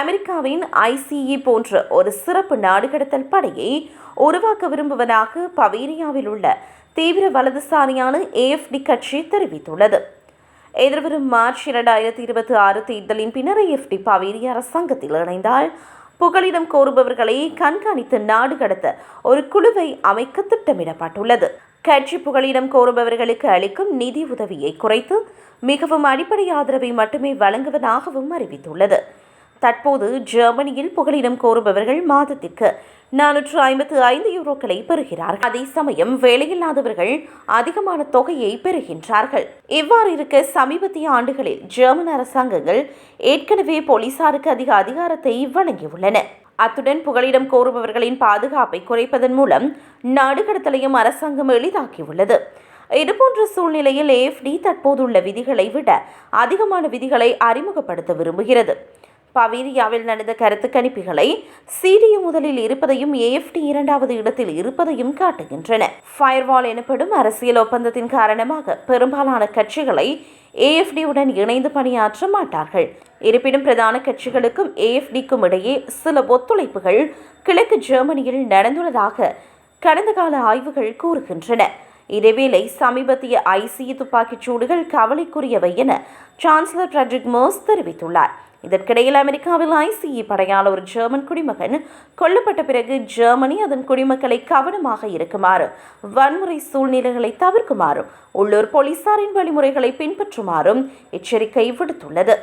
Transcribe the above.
அமெரிக்காவின் ஐசிஇ போன்ற ஒரு சிறப்பு நாடுகடத்தல் படையை உருவாக்க விரும்புவதாக பவேரியாவில் உள்ள தீவிர வலதுசாரியான ஏஎஃப்டி கட்சி தெரிவித்துள்ளது. எதிர்வரும் மார்ச் இரண்டாயிரத்தி இருபத்தி ஆறு தேர்தலின் பின்னர் ஏஎஃப்டி பவேரிய அரசாங்கத்தில் இணைந்தால் புகலிடம் கோருபவர்களை கண்காணித்து நாடு கடத்த ஒரு குழுவை அமைக்க திட்டமிடப்பட்டுள்ளது. கட்சி புகலிடம் கோருபவர்களுக்கு அளிக்கும் நிதி உதவியை குறைத்து மிகவும் அடிப்படை ஆதரவை மட்டுமே வழங்குவதாகவும் அறிவித்துள்ளது. தற்போது ஜெர்மனியில் புகலிடம் கோருபவர்கள் மாதத்திற்கு நானூற்று ஐம்பத்து ஐந்து யூரோக்களை பெறுகிறார்கள். அதே சமயம் வேலையில்லாதவர்கள் அதிகமான தொகையை பெறுகின்றார்கள். இவ்வாறு இருக்க சமீபத்திய ஆண்டுகளில் ஜெர்மன் அரசாங்கங்கள் ஏற்கனவே போலீசாருக்கு அதிக அதிகாரத்தை வழங்கியுள்ளன. அத்துடன் புகலிடம் கோருபவர்களின் பாதுகாப்பை குறைப்பதன் மூலம் நாடு கடத்தலையும் அரசாங்கம் எளிதாக்கியுள்ளது. இதுபோன்ற சூழ்நிலையில் ஏஎஃப்டி தற்போதுள்ள விதிகளை விட அதிகமான விதிகளை அறிமுகப்படுத்த விரும்புகிறது. பவேரியாவில் நடந்த கருத்து கணிப்புகளை சிடியு முதலில் இருப்பதையும் ஏஎஃப்டி இரண்டாவது இடத்தில் இருப்பதையும் காட்டுகின்றன. ஃபயர்வால் எனப்படும் அரசியல் ஒப்பந்தத்தின் காரணமாக பெரும்பாலான கட்சிகளை ஏஎஃப்டியுடன் இணைந்து பணியாற்ற மாட்டார்கள். இருப்பினும் பிரதான கட்சிகளுக்கும் ஏஎஃப்டிக்கும் இடையே சில ஒத்துழைப்புகள் கிழக்கு ஜெர்மனியில் நடந்துள்ளதாக கடந்த கால ஆய்வுகள் கூறுகின்றன. இதேவேளை சமீபத்திய ஐசிய துப்பாக்கிச் சூடுகள் கவலைக்குரியவை என சான்சலர் ஃப்ரெட்ரிக் மோஸ் தெரிவித்துள்ளார். இதற்கிடையில் அமெரிக்காவில் ஐசிஇ படையால் ஒரு ஜெர்மன் குடிமகன் கொல்லப்பட்ட பிறகு ஜெர்மனி அதன் குடிமக்களை கவனமாக இருக்குமாறு வன்முறை சூழ்நிலைகளை தவிர்க்குமாறும் உள்ளூர் போலீசாரின் வழிமுறைகளை பின்பற்றுமாறும் எச்சரிக்கை விடுத்துள்ளது.